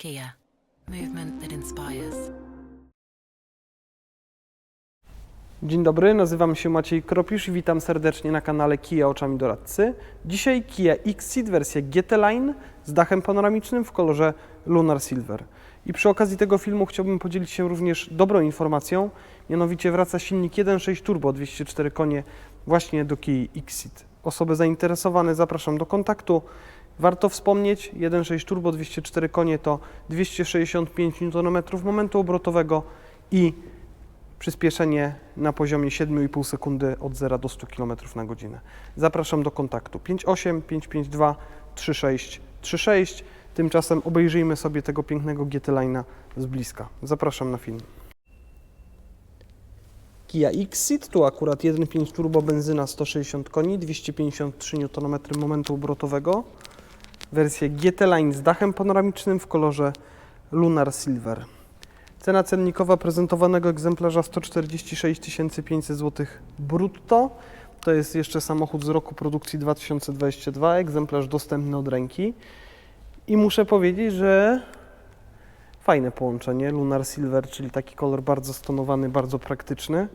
Kia, movement that inspires. Dzień dobry, nazywam się Maciej Kropisz i witam serdecznie na kanale Kia Oczami Doradcy. Dzisiaj Kia Xceed wersja GT Line z dachem panoramicznym w kolorze Lunar Silver. I przy okazji tego filmu chciałbym podzielić się również dobrą informacją, mianowicie wraca silnik 1.6 Turbo 204 konie właśnie do Kia Xceed. Osoby zainteresowane zapraszam do kontaktu. Warto wspomnieć, 1.6 Turbo 204 konie to 265 Nm momentu obrotowego i przyspieszenie na poziomie 7,5 sekundy od 0 do 100 km na godzinę. Zapraszam do kontaktu 58 552 3636. Tymczasem obejrzyjmy sobie tego pięknego GT Line'a z bliska. Zapraszam na film. Kia Xceed, tu akurat 1.5 turbo benzyna 160 koni, 253 Nm momentu obrotowego. Wersję GT Line z dachem panoramicznym w kolorze Lunar Silver. Cena cennikowa prezentowanego egzemplarza 146 500 zł brutto. To jest jeszcze samochód z roku produkcji 2022, egzemplarz dostępny od ręki. I muszę powiedzieć, że fajne połączenie. Lunar Silver, czyli taki kolor bardzo stonowany, bardzo praktyczny,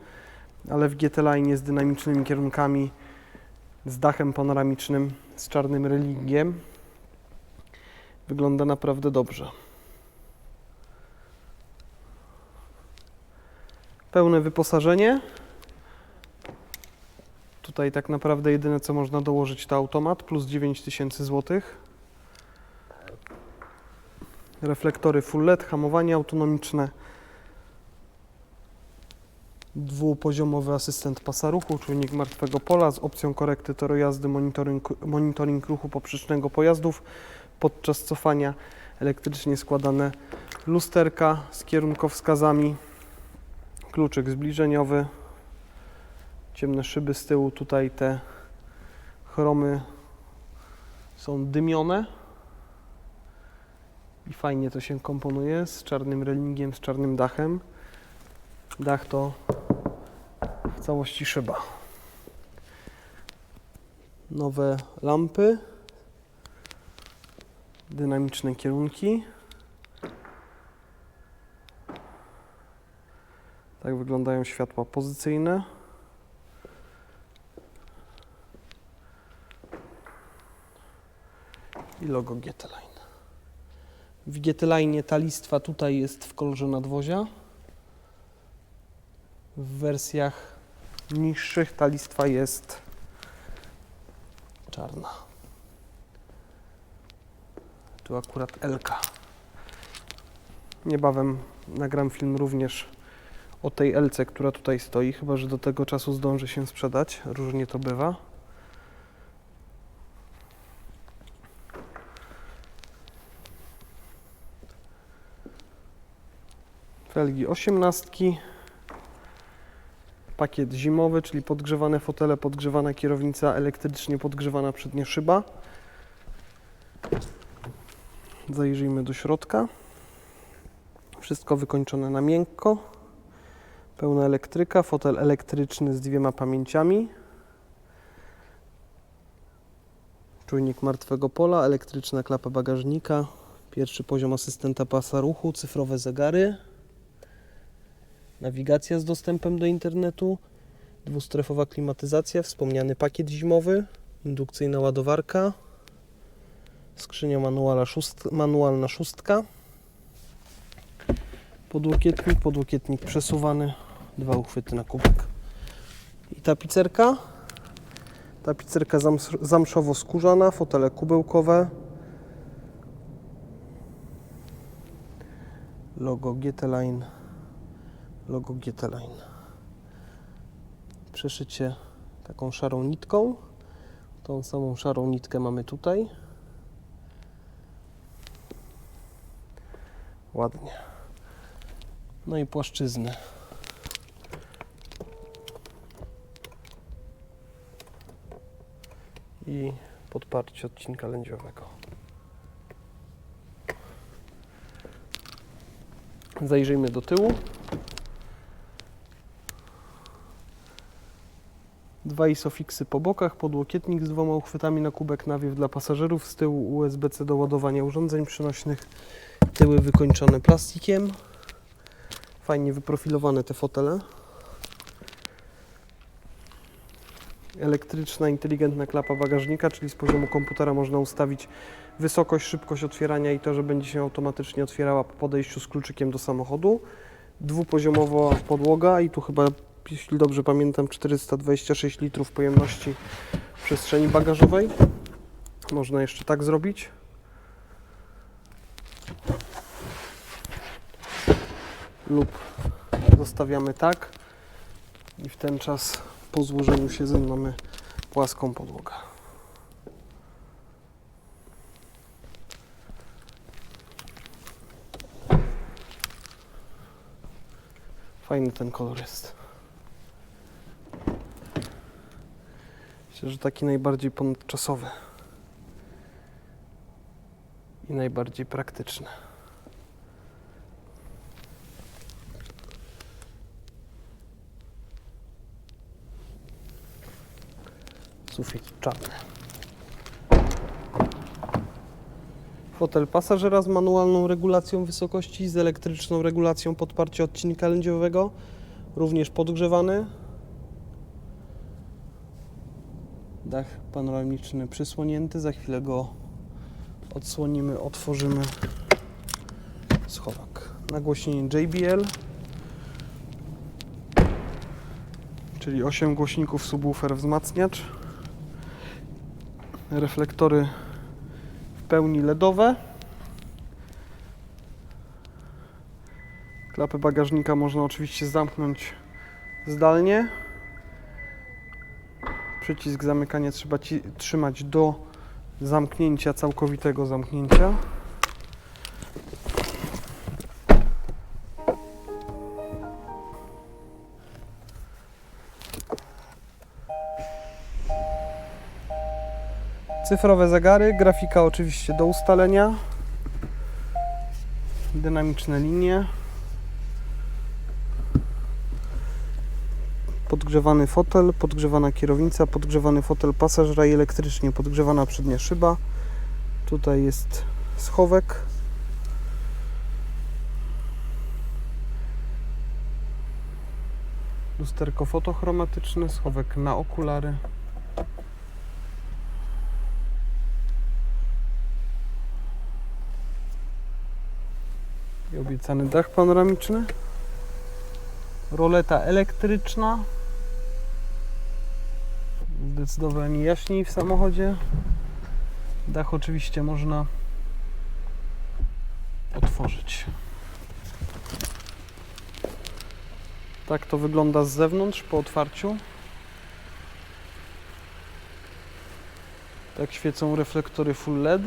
ale w GT Line z dynamicznymi kierunkami, z dachem panoramicznym, z czarnym religiem. Wygląda naprawdę dobrze. pełne wyposażenie. Tutaj tak naprawdę jedyne co można dołożyć to automat plus 9000 zł. Reflektory full LED, hamowanie autonomiczne. Dwupoziomowy asystent pasa ruchu, czujnik martwego pola z opcją korekty toru jazdy, monitoring, monitoring ruchu poprzecznego pojazdów podczas cofania, elektrycznie składane lusterka z kierunkowskazami. Kluczyk zbliżeniowy, ciemne szyby z tyłu, tutaj te chromy są dymione. I fajnie to się komponuje z czarnym relingiem, z czarnym dachem. Dach to w całości szyba. Nowe lampy, dynamiczne kierunki. Tak wyglądają światła pozycyjne. I logo GT Line. W GT Line ta listwa tutaj jest w kolorze nadwozia. W wersjach niższych ta listwa jest czarna. Tu akurat LK. Niebawem nagram film również o tej LC, która tutaj stoi, chyba że do tego czasu zdąży się sprzedać. Różnie to bywa. Felgi 18. Pakiet zimowy, czyli podgrzewane fotele, podgrzewana kierownica, elektrycznie podgrzewana przednia szyba. Zajrzyjmy do środka. Wszystko wykończone na miękko. Pełna elektryka, fotel elektryczny z dwiema pamięciami. Czujnik martwego pola, elektryczna klapa bagażnika, pierwszy poziom asystenta pasa ruchu, cyfrowe zegary, nawigacja z dostępem do internetu, dwustrefowa klimatyzacja, wspomniany pakiet zimowy, indukcyjna ładowarka, skrzynia manuala szóst, manualna szóstka, podłokietnik, podłokietnik przesuwany, dwa uchwyty na kubek. I tapicerka. Tapicerka zams- zamszowo-skórzana, fotele kubełkowe. Logo GT Line. Logo GT Line. Przeszycie taką szarą nitką. Tą samą szarą nitkę mamy tutaj. Ładnie. No i płaszczyzny. I podparcie odcinka lędziowego. Zajrzyjmy do tyłu. Dwa isofiksy po bokach, podłokietnik z dwoma uchwytami na kubek nawiew dla pasażerów, z tyłu USB-C do ładowania urządzeń przenośnych Tyły wykończone plastikiem. Fajnie wyprofilowane te fotele. Elektryczna, inteligentna klapa bagażnika, czyli z poziomu komputera można ustawić wysokość, szybkość otwierania i to, że będzie się automatycznie otwierała po podejściu z kluczykiem do samochodu. Dwupoziomowa podłoga i tu chyba, jeśli dobrze pamiętam, 426 litrów pojemności przestrzeni bagażowej. Można jeszcze tak zrobić. Lub zostawiamy tak i w ten czas po złożeniu siedzeń mamy płaską podłogę. Fajny ten kolor jest. Myślę, że taki najbardziej ponadczasowy i najbardziej praktyczny. Sufit czarny. Fotel pasażera z manualną regulacją wysokości, z elektryczną regulacją podparcia odcinka lędziowego, również podgrzewany. Dach panoramiczny przysłonięty, za chwilę go odsłonimy, otworzymy schowek. Nagłośnienie JBL, czyli 8 głośników, subwoofer, wzmacniacz. Reflektory w pełni LEDowe. Klapę bagażnika można oczywiście zamknąć zdalnie. Przycisk zamykania trzeba ci, trzymać do zamknięcia, całkowitego zamknięcia. Cyfrowe zegary, grafika oczywiście do ustalenia. Dynamiczne linie. Podgrzewany fotel, podgrzewana kierownica, podgrzewany fotel pasażera i elektrycznie podgrzewana przednia szyba. Tutaj jest schowek. Lusterko fotochromatyczne, schowek na okulary. Obiecany dach panoramiczny. Roleta elektryczna. Zdecydowanie jaśniej w samochodzie. Dach oczywiście można otworzyć. Tak to wygląda z zewnątrz po otwarciu. Tak świecą reflektory full LED.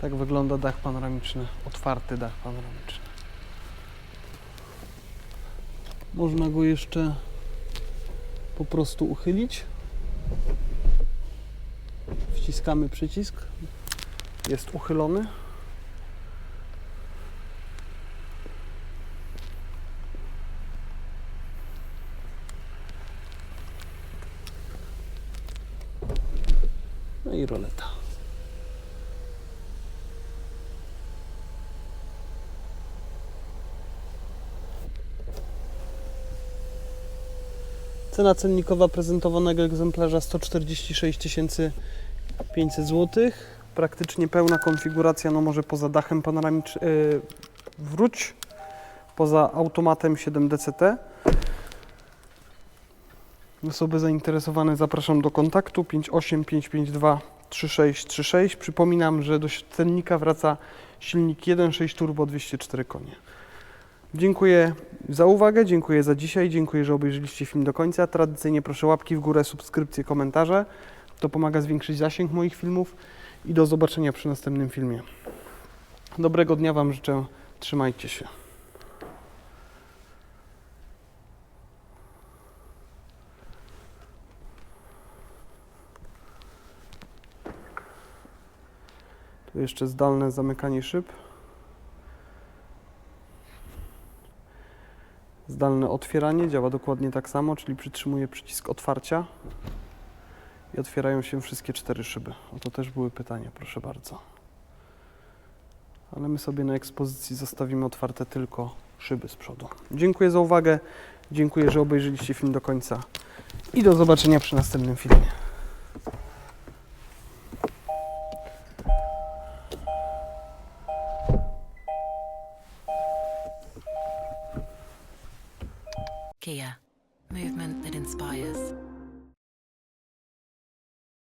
Tak wygląda dach panoramiczny, otwarty dach panoramiczny. Można go jeszcze po prostu uchylić. Wciskamy przycisk. Jest uchylony. No i roleta. Cena cennikowa prezentowanego egzemplarza 146 500 zł. Praktycznie pełna konfiguracja, no może poza dachem panoramicznym, yy, wróć, poza automatem 7DCT. Osoby zainteresowane zapraszam do kontaktu 58552 3636. Przypominam, że do cennika wraca silnik 1.6 turbo 204 konie. Dziękuję za uwagę, dziękuję za dzisiaj, dziękuję, że obejrzeliście film do końca. Tradycyjnie proszę łapki w górę, subskrypcje, komentarze. To pomaga zwiększyć zasięg moich filmów i do zobaczenia przy następnym filmie. Dobrego dnia Wam życzę, trzymajcie się. Tu jeszcze zdalne zamykanie szyb. Zdalne otwieranie działa dokładnie tak samo, czyli przytrzymuję przycisk otwarcia i otwierają się wszystkie cztery szyby. O to też były pytania, proszę bardzo. Ale my sobie na ekspozycji zostawimy otwarte tylko szyby z przodu. Dziękuję za uwagę, dziękuję, że obejrzeliście film do końca i do zobaczenia przy następnym filmie.